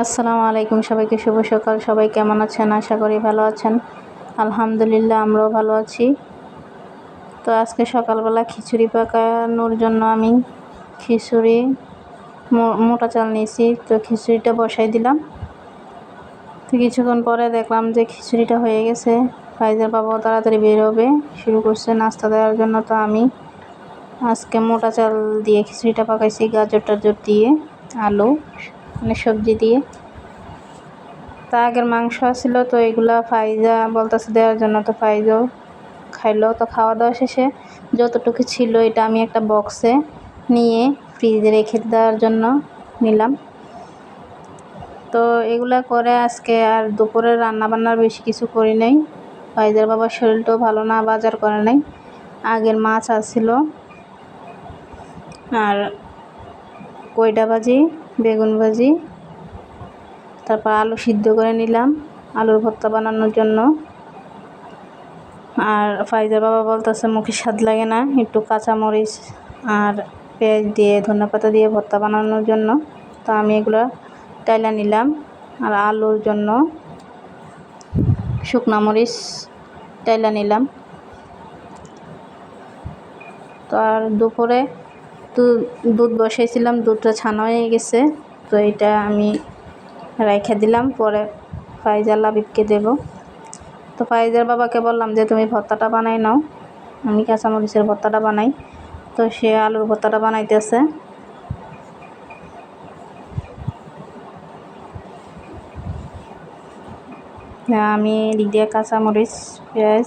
আসসালামু আলাইকুম, সবাইকে শুভ সকাল। সবাই কেমন আছেন? আশা করি ভালো আছেন। আলহামদুলিল্লাহ, আমরাও ভালো আছি। তো আজকে সকালবেলা খিচুড়ি পাকানোর জন্য আমি খিচুড়ি মোটা চাল নিয়েছি। তো খিচুড়িটা বসাই দিলাম। তো কিছুক্ষণ পরে দেখলাম যে খিচুড়িটা হয়ে গেছে। ফাইজার বাবাও তাড়াতাড়ি বেরোবে, শুরু করছে নাস্তা দেওয়ার জন্য। তো আমি আজকে মোটা চাল দিয়ে খিচুড়িটা পাকাইছি গাজর টাজর দিয়ে, আলু। মানে সবজি দিয়ে। তা আগের মাংস ছিল, তো এগুলা ফাইজা বলতেছে দেওয়ার জন্য, তো ফাইজাও খাইলো। তো খাওয়া দাওয়া শেষে যতটুকু ছিল এটা আমি একটা বক্সে নিয়ে ফ্রিজে রেখে দেওয়ার জন্য নিলাম। তো এগুলা করে আজকে আর দুপুরে রান্না বান্নার বেশি কিছু করি নাই। ফাইজার বাবার শরীরটাও ভালো না, বাজার করে নাই। আগের মাছ আসছিল আর কয়টা ভাজি, বেগুন ভাজি, তারপর আলু সিদ্ধ করে নিলাম, আলুর ভর্তা বানানোর জন্য। আর ফাইজার বাবা বলতেছে, মুখে স্বাদ লাগে না, একটু কাঁচামরিচ আর পেঁয়াজ দিয়ে ধনে পাতা দিয়ে ভর্তা বানানোর জন্য। তো আমি এগুলো টাইলা নিলাম। আর আলুর জন্য শুকনা মরিচ টাইলা নিলাম। তো আর দুপুরে দুধ বসাইছিলাম, দুধটা ছানা হয়ে গেছে। তো এটা আমি রাইখা দিলাম, পরে ফাইজার লাবিবকে দেব। তো ফাইজার বাবাকে বললাম যে, তুমি ভর্তাটা বানাই নাও। আমি কাঁচামরিচের ভর্তাটা বানাই। তো সে আলুর ভর্তাটা বানাইতেছে। আমি দিক দিয়ে কাঁচামরিচ, পেঁয়াজ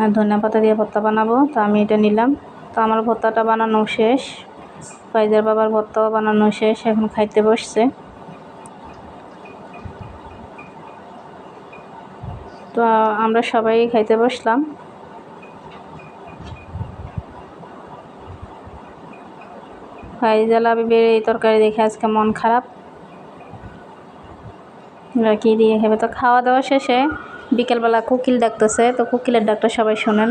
আর ধনিয়া পাতা দিয়ে ভর্তা বানাবো। তো আমি এটা নিলাম। তো আমার ভর্তাটা বানানো শেষ। ফাইজার বাবার ভর্তাও বানানো শেষ, এখন খাইতে বসছে। তো আমরা সবাই খাইতে বসলাম। ফাইজাল আবিবের এই তরকারি দেখে আজকে মন খারাপ। কী দিয়ে খাবে? তো খাওয়া দাওয়া শেষে বিকেলবেলা কুকিল ডাকতেছে, তো কুকিলের ডাকটা সবাই শোনেন।